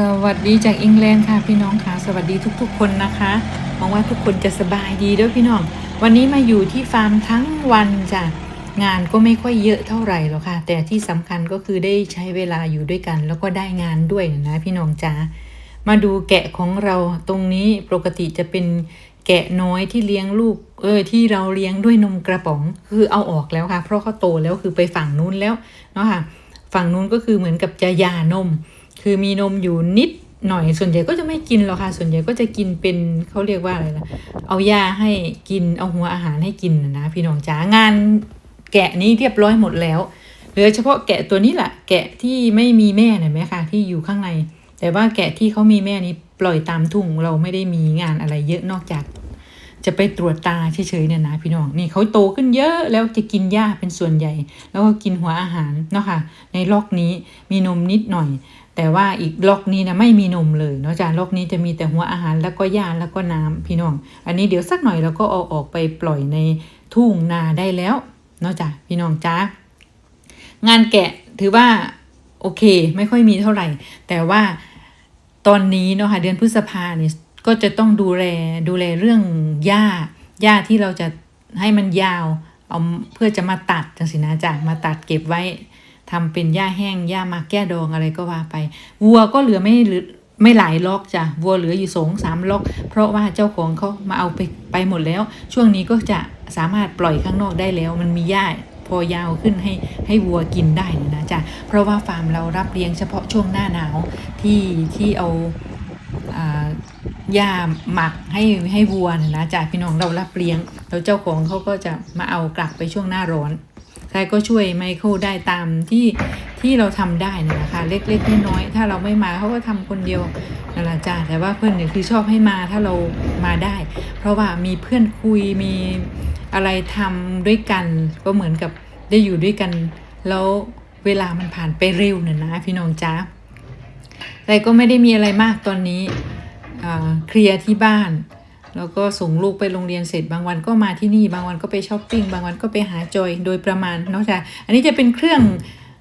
สวัสดีจากอังกฤษค่ะพี่น้องค่ะสวัสดีทุกๆ คนนะคะหวังว่าทุกคนจะสบายดีด้วยพี่น้อง วันนี้มาอยู่ที่ฟาร์มทั้งวันจ้ะงานก็ไม่ค่อยเยอะเท่าไหร่หรอกค่ะ แต่ที่สำคัญก็คือได้ใช้เวลาอยู่ด้วยกัน แล้วก็ได้งานด้วยนะพี่น้องจ้ามาดูแกะของเราตรงนี้ปกติจะเป็นแกะน้อยที่เลี้ยงลูกเออที่เราเลี้ยงด้วยนมกระป๋องคือเอาออกแล้วค่ะ เพราะเขาโตแล้วคือไปฝั่งนู้นแล้วเนาะค่ะฝั่งนู้นก็คือเหมือนกับจะยานม คือมีนมอยู่นิดหน่อยส่วนใหญ่ก็จะไม่กินหรอกค่ะ ส่วนใหญ่ก็จะกินเป็นเขาเรียกว่าอะไรนะเอายาให้กินเอาหัวอาหารให้กินนะนะพี่น้องจ๋างานแกะนี้เรียบร้อยหมดแล้วเหลือเฉพาะแกะตัวนี้แหละแกะที่ไม่มีแม่เห็นไหมคะที่อยู่ข้างใน แต่ว่าแกะที่เขามีแม่นี้ปล่อยตามทุ่งเราไม่ได้มีงานอะไรเยอะนอกจาก จะไปตรวจตาเฉยๆเนี่ยนะพี่น้องนี่เขาโตขึ้นเยอะแล้วจะกินหญ้าเป็นส่วนใหญ่ แล้วก็กินหัวอาหารเนาะค่ะในล็อกนี้มีนมนิดหน่อย แต่ว่าอีกล็อกนี้นะไม่มีนมเลยเนาะจ้ะล็อกนี้จะมีแต่หัวอาหารแล้วก็หญ้าแล้วก็น้ำพี่น้อง อันนี้เดี๋ยวสักหน่อยเราก็เอาออกไปปล่อยในทุ่งนาได้แล้วเนาะจ้ะพี่น้องจ้างานแกะถือว่าโอเค ไม่ค่อยมีเท่าไหร่ แต่ว่าตอนนี้เนาะค่ะเดือนพฤษภาเนี่ย ก็จะต้องดูแลดูแลเรื่องหญ้าหญ้าที่เราจะให้มันยาว เอาเพื่อจะมาตัดจังสินะจ้ะมาตัดเก็บไว้ทำเป็นหญ้าแห้งหญ้ามาแก้ดองอะไรก็ว่าไป วัวก็เหลือไม่หลือไม่หลายล็อกจ้ะวัวเหลืออยู่สองสามล็อก เพราะว่าเจ้าของเขามาเอาไปไปหมดแล้ว ช่วงนี้ก็จะสามารถปล่อยข้างนอกได้แล้ว มันมีหญ้าพอยาวขึ้นให้ให้วัวกินได้นะจ๊ะเพราะว่าฟาร์มเรารับเลี้ยงเฉพาะช่วงหน้าหนาวที่ที่เอาอ่า หญ้าหมักให้ให้วัวนะนะจ๊ะพี่น้องเรารับเลี้ยง แล้วเจ้าของเขาก็จะมาเอากลับไปช่วงหน้าร้อน ใครก็ช่วยไมเคิลได้ตามที่ที่เราทำได้นะนะคะ เล็กๆน้อยๆถ้าเราไม่มาเขาก็ทำคนเดียวนั่นแหละจ้าแต่ว่าเพื่อนเนี่ยคือชอบให้มาถ้าเรามาได้ เพราะว่ามีเพื่อนคุยมีอะไรทำด้วยกันก็เหมือนกับได้อยู่ด้วยกัน แล้วเวลามันผ่านไปเร็วน่ะนะพี่น้องจ้าแต่ก็ไม่ได้มีอะไรมากตอนนี้ เคลียร์ที่บ้าน แล้วก็ส่งลูกไปโรงเรียนเสร็จบางวันก็มาที่นี่บางวันก็ไปช้อปปิ้งบางวันก็ไปหาจอยโดยประมาณเนาะจ้ะอันนี้จะเป็นเครื่อง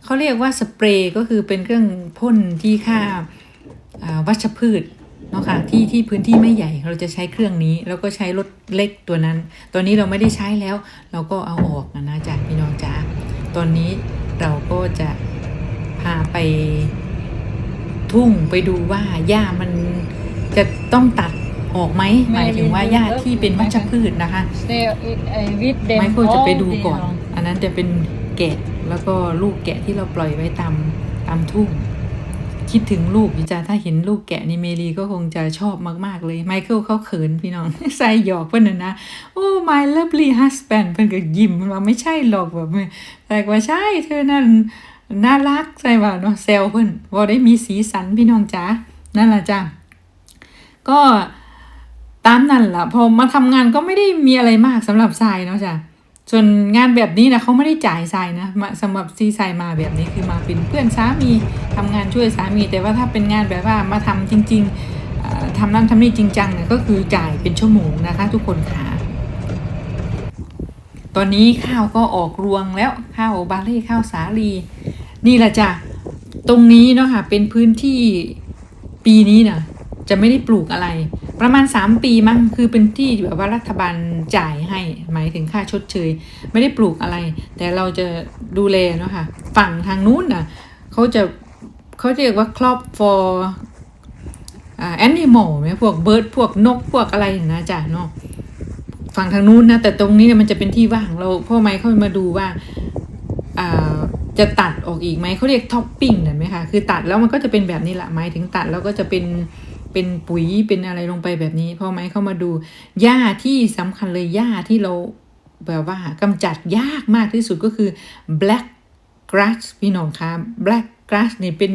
เขาเรียกว่าสเปรย์ก็คือเป็นเครื่องพ่นที่ฆ่าวัชพืชเนาะค่ะที่ที่พื้นที่ไม่ใหญ่เราจะใช้เครื่องนี้ แล้วก็ใช้รถเล็กตัวนั้น ตอนนี้เราไม่ได้ใช้แล้ว เราก็เอาออกนะนะจ๊ะพี่น้องจ้าตอนนี้เราก็จะพาไปทุ่งไปดูว่าหญ้ามัน จะต้องตัดออกไหมหมายถึงว่าหญ้าที่เป็นวัชพืชนะคะ Stay uh, with them ไมเคิลจะไป all ดู day ก่อน long. อันนั้นจะเป็นแกะแล้วก็ลูกแกะที่เราปล่อยไว้ตามตามทุ่ง คิดถึงลูกอยู่จ้าถ้าเห็นลูกแกะนี่เมลีก็คงจะชอบมาก ๆ เลยไมเคิลเขาเขินพี่น้องใส่หยอกเพื่อนนะนะโอ้ my lovely husband เพื่อนก็ยิ้มมันว่าไม่ใช่หรอกแบบแต่ว่าใช่เธอนั่นน่ารักใช่ป่ะเนาะแซวเพื่อนว่าได้มีสีสันพี่น้องจ้านั่นแหละจ้า ก็ตามนั่นแหละพอมาทำงานก็ไม่ได้มีอะไรมากสำหรับทรายเนาะจ้ะส่วนงานแบบนี้นะเขาไม่ได้จ่ายทรายนะมาสำหรับซีทรายมาแบบนี้คือมาเป็นเพื่อนสามีทำงานช่วยสามี แต่ว่าถ้าเป็นงานแบบว่ามาทำจริงๆทำนั่นทำนี่จริงจังเนี่ยก็คือจ่ายเป็นชั่วโมงนะคะ ทุกคนค่ะตอนนี้ข้าวก็ออกรวงแล้วข้าวบาเล่ข้าวสาลี นี่แหละจ้ะตรงนี้เนาะค่ะเป็นพื้นที่ปีนี้นะ จะไม่ได้ปลูกอะไร ประมาณ 3 ปีมั้งคือเป็นที่แบบว่ารัฐบาลจ่ายให้หมายถึงค่าชดเชย ไม่ได้ปลูกอะไร แต่เราจะดูแลเนาะค่ะฝั่งทางนู้นน่ะเขาจะเขาเรียกว่าครอบ for อ่า animal ไหมพวกเบิร์ดพวกนกพวกอะไรอย่างนะจ้ะเนาะฝั่งทางนู้นนะแต่ตรงนี้เนี่ยมันจะเป็นที่ว่างเราพ่อไม้เขามาดูว่าอ่าจะตัดออกอีกไหมเขาเรียกท็อปปิ้งเห็นไหมคะคือตัดแล้วมันก็จะเป็นแบบนี้แหละหมายถึงตัดแล้วก็จะเป็น เป็นปุ๋ยเป็นอะไรลงไปแบบนี้พอไหมเข้ามาดูหญ้าที่สำคัญเลยหญ้าที่เราแบบว่ากำจัดยากมากที่สุดก็คือ black grass พี่น้องคะ black grass นี่เป็น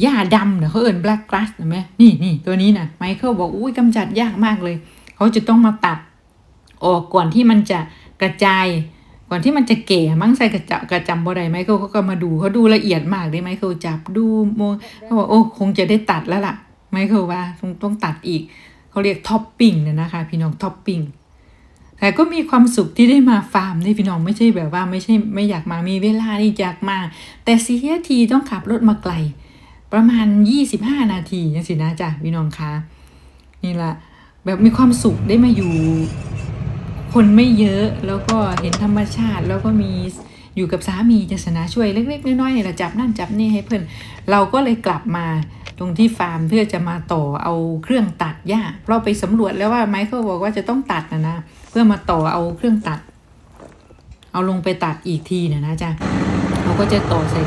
หญ้าดำเนะเขาเอ่น black grass เห็นไหมนี่นี่ตัวนี้นะไมเคิลบอกอุ้ยกำจัดยากมากเลย เขาจะต้องมาตัดออกก่อนที่มันจะกระจายก่อนที่มันจะแก่มั้งใส่กระจะกระจำบ่ได้ไมเคิลเขาก็มาดูเขาดูละเอียดมากเลยไมเคิลจับดูโมเขาบอกโอ้คงจะได้ตัดแล้วล่ะ ไมเคิลว่าต้องต้องตัดอีกเขาเรียกท็อปปิ้งเนี่ยนะคะ พี่น้องท็อปปิ้งแต่ก็มีความสุขที่ได้มาฟาร์มนี่พี่น้องไม่ใช่แบบว่าไม่ใช่ไม่อยากมามีเวลาที่อยากมา แต่เสียทีต้องขับรถมาไกล ประมาณ 25 นาทีจังสินะจ้ะพี่น้องคะนี่ละแบบมีความสุขได้มาอยู่ คนไม่เยอะแล้วก็เห็นธรรมชาติแล้วก็มีอยู่กับสามีจังสนะช่วยเล็กๆน้อยๆเนี่ยละจับนั่นจับนี่ให้เพื่อนเราก็เลยกลับมา ตรงที่ฟาร์มเพื่อจะมาต่อเอาเครื่องตัดหญ้าเราไปสำรวจแล้วว่าไมเคิลบอกว่าจะต้องตัดนะนะเพื่อมาต่อเอาเครื่องตัด เอาลงไปตัดอีกทีนี่ยนะจ๊ะเราก็จะต่อใส่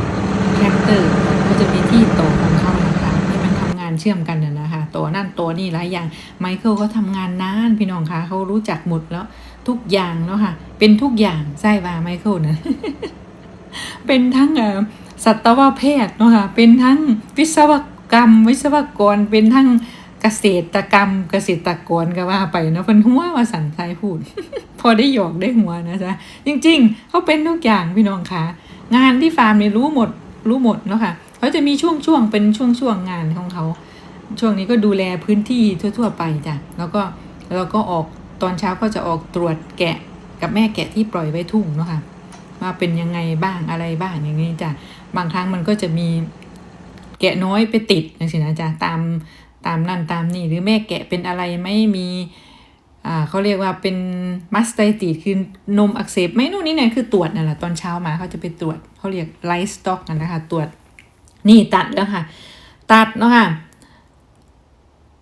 แทรกเตอร์ก็จะมีที่ต่อของเขานะคะที่มันทำงานเชื่อมกันนะนะคะต่อนั่นต่อนี่หลายอย่างไมเคิลเขาทำงานนานพี่น้องคะเขารู้จักหมดแล้วทุกอย่างเนาะค่ะ เป็นทุกอย่างใช่ป่ะไมเคิลนะเป็นทั้งสัตวแพทย์เนาะค่ะเป็นทั้งวิศวก กรรม วิศวกรเป็นทั้งเกษตรกรรม เกษตรกรก็ว่าไปเนาะเป็นหัวว่าสันไทยพูด พอได้หยอกได้หัวนะจ๊ะจริง ๆ เขาเป็นทุกอย่างพี่น้องคะงานที่ฟาร์มเนี่ยรู้หมดรู้หมดเนาะค่ะเขาจะมีช่วงๆเป็นช่วงๆงานของเขา ช่วงนี้ก็ดูแลพื้นที่ทั่ว ๆ ไปจ้ะแล้วก็แล้วก็ออกตอนเช้าก็จะออกตรวจแกะกับแม่แกะที่ปล่อยไว้ทุ่งเนาะค่ะว่าเป็นยังไงบ้างอะไรบ้างอย่างนี้จ้ะบางครั้งมันก็จะมี แกะน้อยไปติดอย่างสินะจ๊ะตามตามนั่นตามนี่หรือแม่แกะเป็นอะไรไม่มีอ่าเขาเรียกว่าเป็นมัสไตติดคือนมอักเสบไม่นู่นนี่เนี่ยคือตรวจนั่นแหละตอนเช้ามาเขาจะไปตรวจเขาเรียกไลฟ์สต็อกกันนะคะ ตรวจนี่ตัดแล้วค่ะ ตัดเนาะค่ะ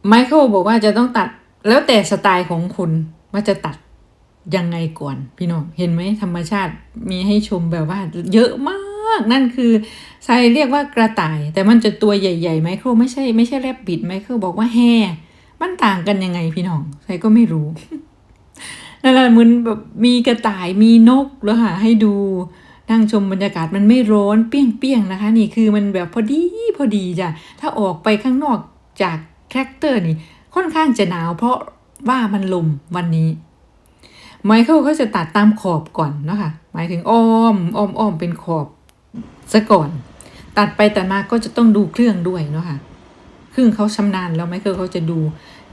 ไมเคิลบอกว่าจะต้องตัดแล้วแต่สไตล์ของคุณว่าจะตัดยังไงก่อน พี่น้อง เห็นไหมธรรมชาติมีให้ชมแบบว่าเยอะมาก นั่นคือใช่เรียกว่ากระต่าย แต่มันจะตัวใหญ่ๆไมเคิลไม่ใช่ไม่ใช่แรบบิดไมเคิลบอกว่าแห่มันต่างกันยังไงพี่น้องใครก็ไม่รู้นั่นแหละเหมือนแบบมีกระต่ายมีนกแล้วค่ะให้ดูนั่งชมบรรยากาศมันไม่ร้อนเปี้ยงเปี้ยงๆนะคะ นี่คือมันแบบพอดีพอดีจ้ะถ้าออกไปข้างนอกจากแทรกเตอร์นี่ค่อนข้างจะหนาวเพราะว่ามันลมวันนี้ไมเคิลเขาจะตัดตามขอบก่อนนะคะหมายถึงอ้อมอ้อมอ้อมเป็นขอบ ซะก่อน ตัดไปตัดมาก็จะต้องดูเครื่องด้วยเนาะค่ะเครื่องเขาชำนาญแล้วไมเคิลเขาจะดู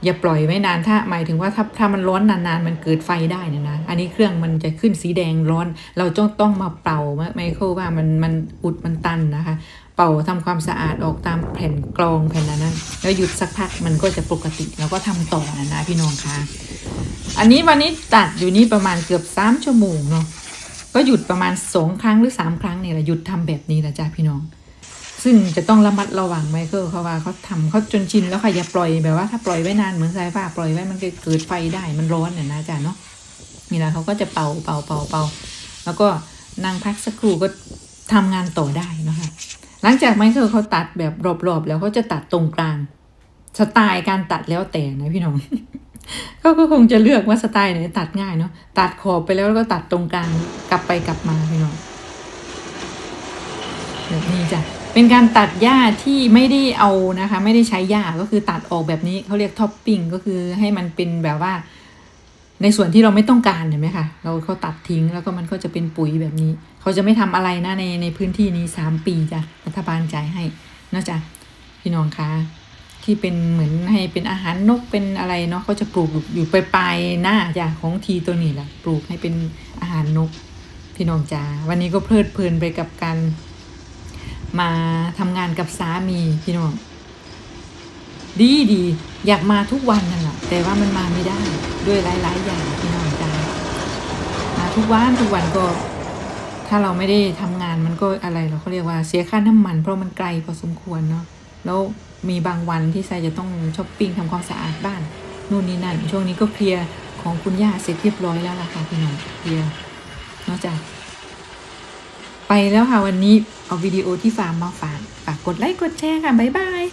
อย่าปล่อยไว้นานถ้าหมายถึงว่าถ้าถ้ามันร้อนนานๆ มันเกิดไฟได้นะนะอันนี้เครื่องมันจะขึ้นสีแดงร้อน เราต้องต้องมาเป่าไมเคิลว่ามันมันอุดมันตันนะคะ เป่าทำความสะอาดออกตามแผ่นกรองแผ่นนั้นแล้วหยุดสักพักมันก็จะปกติแล้วก็ทำต่อนะนะพี่น้องคะอันนี้วันนี้ตัดอยู่นี่ประมาณเกือบสามชั่วโมงเนาะ ก็หยุดประมาณสองครั้งหรือสามครั้งเนี่ยแหละหยุดทำแบบนี้แหละจ้าพี่น้อง ซึ่งจะต้องระมัดระวังไมเคิลเขาว่าเขาทำเขาจนชินแล้วค่ะอย่าปล่อยแบบว่าถ้าปล่อยไว้นานเหมือนสายฟ้าปล่อยไว้มันเกิดไฟได้มันร้อนน่ะนะจ๊ะเนาะนี่แหละเขาก็จะเป่าเป่าเป่าเป่าแล้วก็นั่งพักสักครู่ก็ทำงานต่อได้นะคะหลังจากไมเคิลเขาตัดแบบรอบๆ แล้วเขาจะตัดตรงกลางสไตล์การตัดแล้วแต่นะพี่น้อง เขาก็คงจะเลือกว่าสไตล์ไหนตัดง่ายเนาะตัดขอบไปแล้วแล้วก็ตัดตรงกลางกลับไปกลับมาพี่น้องแบบนี้จ้ะเป็นการตัดหญ้าที่ไม่ได้เอานะคะ ไม่ได้ใช้หญ้าก็คือตัดออกแบบนี้เขาเรียกท็อปปิ้งก็คือให้มันเป็นแบบว่า ในส่วนที่เราไม่ต้องการเห็นไหมคะเราเขาตัดทิ้งแล้วก็มันก็จะเป็นปุ๋ยแบบนี้ เขาจะไม่ทำอะไรนะในในพื้นที่นี้สามปีจ้ะรัฐบาลจ่ายให้นะจ๊ะพี่น้องคะ ที่เป็นเหมือนให้เป็นอาหารนกเป็นอะไรเนาะเขาจะปลูกอยู่ปลายปลายหน้าจ้ะของทีตัวนี้แหละปลูกให้เป็นอาหารนกพี่น้องจ้าวันนี้ก็เพลิดเพลินไปกับการมาทำงานกับสามีพี่น้องดีดีอยากมาทุกวันนั่นแหละแต่ว่ามันมาไม่ได้ด้วยหลาย ๆ อย่างพี่น้องจ้ามาทุกวันทุกวันก็ ถ้าเราไม่ได้ทำงานมันก็อะไรเราเขาเรียกว่าเสียค่าน้ำมัน เพราะมันไกลพอสมควรเนาะ แล้วมีบางวันที่ไซจะต้องช้อปปิ้งทำความสะอาดบ้านนู่นนี่นั่น ช่วงนี้ก็เคลียร์ของคุณย่าเสร็จเรียบร้อยแล้วล่ะค่ะพี่น้องเคลียร์นอกจากไปแล้วค่ะวันนี้เอาวิดีโอที่ฟาร์มมาฝากฝากกดไลค์กดแชร์ค่ะบ๊ายบาย